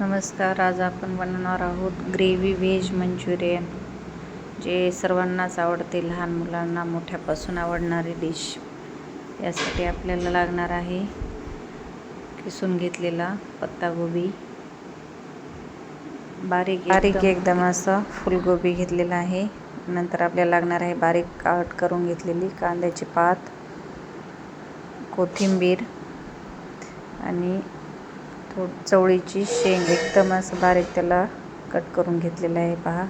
नमस्कार. आज आपण बनवणार आहोत ग्रेव्ही व्हेज मंचुरियन जे सर्वांनाच आवडते लहान मुलांना मोठ्यापासून आवडणारी डिश. यासाठी आपल्याला लागणार आहे किसून घेतलेला पत्तागोबी बारीक बारीक एकदम असं फुलगोबी घेतलेला आहे. नंतर आपल्याला लागणार आहे बारीक काट करून घेतलेली कांद्याची पात कोथिंबीर आणि थो चवळीची शेंग एकदम असं बारीक त्याला कट करून घेतलेलं आहे पहा.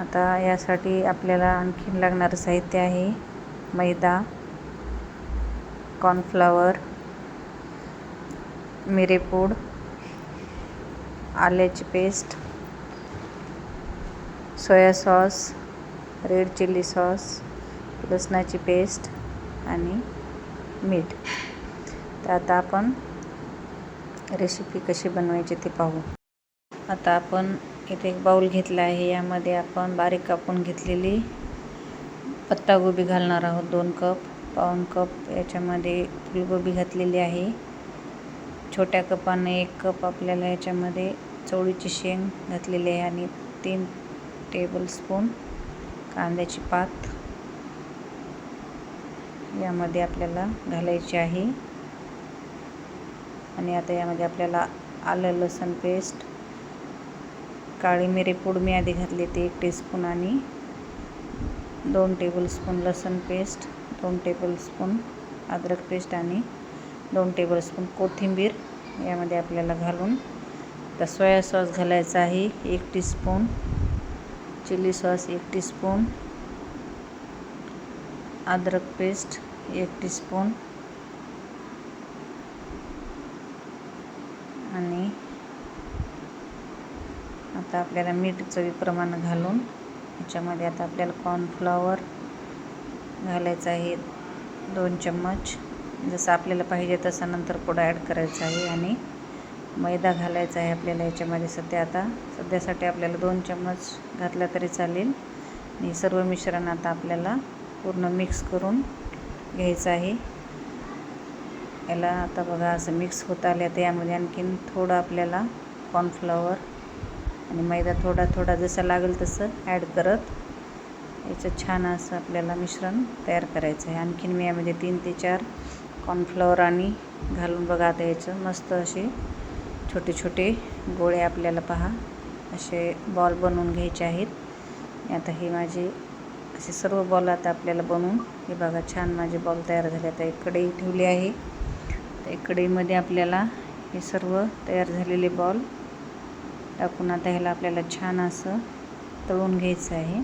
आता यासाठी आपल्याला आणखीन लागणारं साहित्य आहे मैदा कॉर्नफ्लावर मिरेपूड आल्याची paste soya sauce red chilli sauce लसणाची पेस्ट आणि मीठ. तर आता आपण रेसिपी कशी बनवायची ते पाहू. आता आपण इथे एक बाऊल घेतला आहे. यामध्ये आपण बारीक कापून घेतलेली पत्तागोबी घालणार आहोत. दोन कप पाऊन कप. याच्यामध्ये फुलगोबी घातलेली आहे. छोट्या कपाने एक कप आपल्याला याच्यामध्ये चवळीची शेंग घातलेली आहे आणि तीन टेबलस्पून कांद्याची पात यामध्ये आपल्याला घालायची आहे. आणि आता यामध्ये आपल्याला आलं लसूण पेस्ट काळी मिरी पूड मी आधी घातली ती एक टीस्पून आणि दोन टेबलस्पून लसूण पेस्ट दोन टेबलस्पून अद्रक पेस्ट आणि दोन टेबलस्पून कोथिंबीर यामध्ये आपल्याला घालून. आता सोया सॉस घालायचा आहे एक टीस्पून चिली सॉस एक टीस्पून अद्रक पेस्ट एक टीस्पून आणि आता आपल्याला मीठ चवीप्रमाणे घालून याच्यामध्ये आता आपल्याला कॉर्नफ्लॉवर घालायचं आहे दोन चम्मच. जसं आपल्याला पाहिजे तसं नंतर पुढं ॲड करायचं आहे आणि मैदा घालायचा आहे आपल्याला याच्यामध्ये सध्या आता. सध्यासाठी आपल्याला दोन चम्मच घातला तरी चालेल. आणि सर्व मिश्रण आता आपल्याला पूर्ण मिक्स करून घ्यायचं आहे. याला आता बघा असं मिक्स होत आलं तर यामध्ये आणखीन थोडं आपल्याला कॉर्नफ्लॉवर आणि मैदा थोडा थोडा जसं लागेल तसं ॲड करत याचं छान असं आपल्याला मिश्रण तयार करायचं आहे. आणखीन मी यामध्ये तीन ते चार कॉर्नफ्लॉवर आणि घालून बघा आता याचं मस्त असे छोटे छोटे गोळे आपल्याला पहा. असे बॉल बनवून घ्यायचे आहेत. आता हे माझे असे सर्व बॉल आता आपल्याला बनवून हे बघा छान माझे बॉल तयार झाले. आता एक कढई ठेवली आहे. तर कढईमध्ये आपल्याला हे सर्व तयार झालेले बॉल टाकून आता ह्याला आपल्याला छान असं तळून घ्यायचं आहे.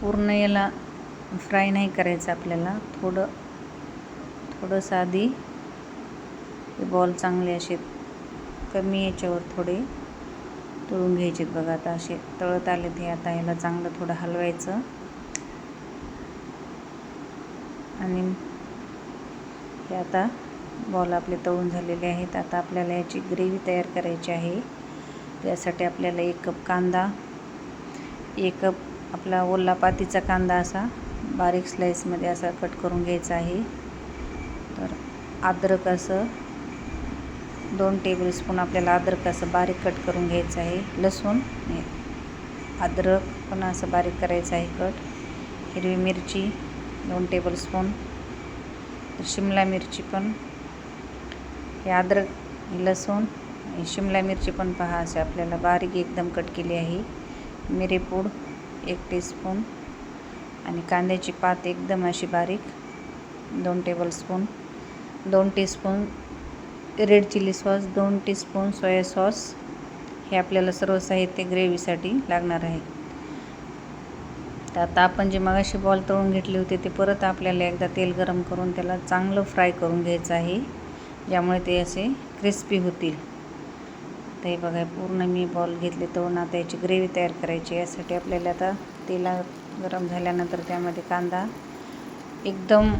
पूर्ण याला फ्राय नाही करायचं आपल्याला. थोडं थोडंसं आधी हे बॉल चांगले असे कमी याच्यावर थोडे तळून घ्यायचे बघा. आता असे तळत आले ते. आता ह्याला चांगलं थोडं हलवायचं. आणि हे आता बॉल आपले तळून झालेले आहेत. आता आपल्याला याची ग्रेव्ही तयार करायची आहे. त्यासाठी आपल्याला एक कप कांदा एक कप आपला ओला पातीचा कांदा असा बारीक स्लाईसमध्ये असा कट करून घ्यायचा आहे. तर अद्रक असं दोन टेबलस्पून आपल्याला अद्रक असं बारीक कट करून घ्यायचं आहे. लसूण अद्रक पण असं बारीक करायचं आहे कट. हिरवी मिरची दोन टेबलस्पून शिमला मिरची पण हे अद्रक लसूण शिमला मिरची पण पहा असे आपल्याला बारीक एकदम कट केली आहे. मिरेपूड एक टीस्पून आणि कांद्याची पात एकदम अशी बारीक दोन टेबलस्पून दोन टीस्पून रेड चिली सॉस दोन टीस्पून सोया सॉस हे आपल्याला सर्व साहित्य ग्रेव्हीसाठी लागणार आहे. तर आता आपण जे मगाशी बॉल तळून घेतले होते ते परत आपल्याला एकदा तेल गरम करून त्याला चांगलं फ्राय करून घ्यायचं आहे. ज्यामुळे ते असे क्रिस्पी होतील. ते बघा पूर्ण मी बॉल घेतले. तळून ना त्याची ग्रेव्ही तयार करायची यासाठी आपल्याला आता तेला गरम झाल्यानंतर त्यामध्ये कांदा एकदम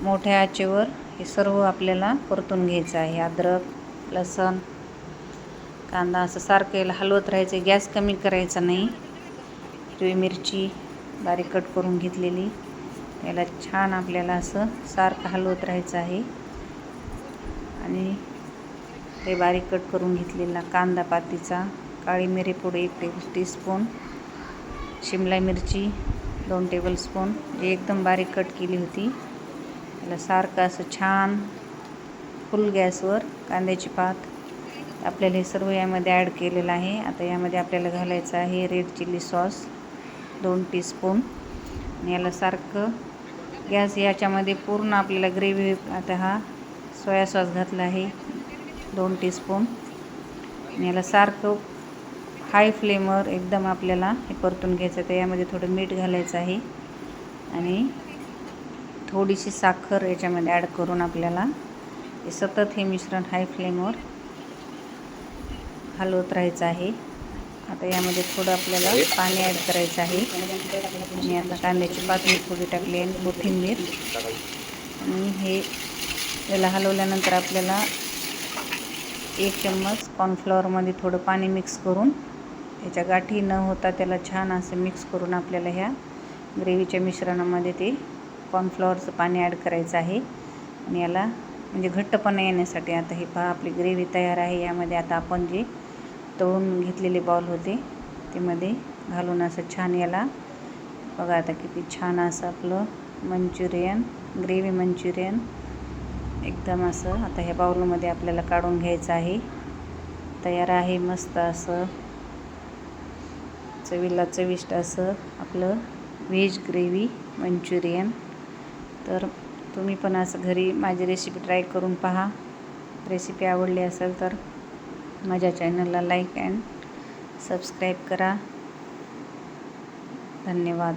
मोठ्या आचेवर हे सर्व आपल्याला परतून घ्यायचं आहे. अद्रक लसण कांदा असं सारखं हलवत राहायचं. गॅस कमी करायचा नाही. हिरवी मिरची बारीक कट करून घेतलेली. याला छान आपल्याला असं सारखं हलवत राहायचं आहे. आणि ते बारीक कट करून घेतलेला कांदा पातीचा काळी मिरी पुढे एक टेबल टीस्पून शिमला मिरची दोन टेबलस्पून जी एकदम बारीक कट केली होती. त्याला सारखं असं छान फुल गॅसवर कांद्याची पात आपल्याला हे सर्व यामध्ये ॲड केलेलं आहे. आता यामध्ये आपल्याला घालायचं आहे रेड चिली सॉस दोन टीस्पून आणि याला सारखं गॅस याच्यामध्ये पूर्ण आपल्याला ग्रेव्ही आता हा सोया सॉस घातला आहे दोन टीस्पून आणि याला सारखं हाय फ्लेमवर एकदम आपल्याला हे परतून घ्यायचं तर यामध्ये थोडं मीठ घालायचं आहे. आणि थोडीशी साखर याच्यामध्ये ॲड करून आपल्याला हे सतत हे मिश्रण हाय फ्लेमवर हलवत राहायचं आहे. आता यामध्ये थोडं आपल्याला पाणी ॲड करायचं आहे. आणि आता कांद्याची पातळी थोडी टाकली आणि कोथिंबीर. आणि हे याला हलवल्यानंतर आपल्याला एक चम्मच कॉर्नफ्लॉवरमध्ये थोडं पाणी मिक्स करून त्याच्या गाठी न होता त्याला छान असं मिक्स करून आपल्याला ह्या ग्रेव्हीच्या मिश्रणामध्ये ते कॉर्नफ्लॉवरचं पाणी ॲड करायचं आहे. आणि याला म्हणजे घट्टपणा येण्यासाठी आता हे पहा आपली ग्रेव्ही तयार आहे. यामध्ये आता आपण जे तळून घेतलेले बॉल होते ते मध्ये घालून असं छान याला बघा आता किती छान असं आपलं मंचुरियन ग्रेव्ही मंचुरियन एकदम असं. आता ह्या बाउलमध्ये आपल्याला काढून घ्यायचं आहे. तयार आहे मस्त असं. चवीला चविष्ट असं. आपलं व्हेज ग्रेव्ही मंचुरियन. तर तुम्ही पण असं घरी माझी रेसिपी ट्राय करून पहा. रेसिपी आवडली असेल तर माझ्या चॅनलला लाईक अँड सबस्क्राईब करा. धन्यवाद.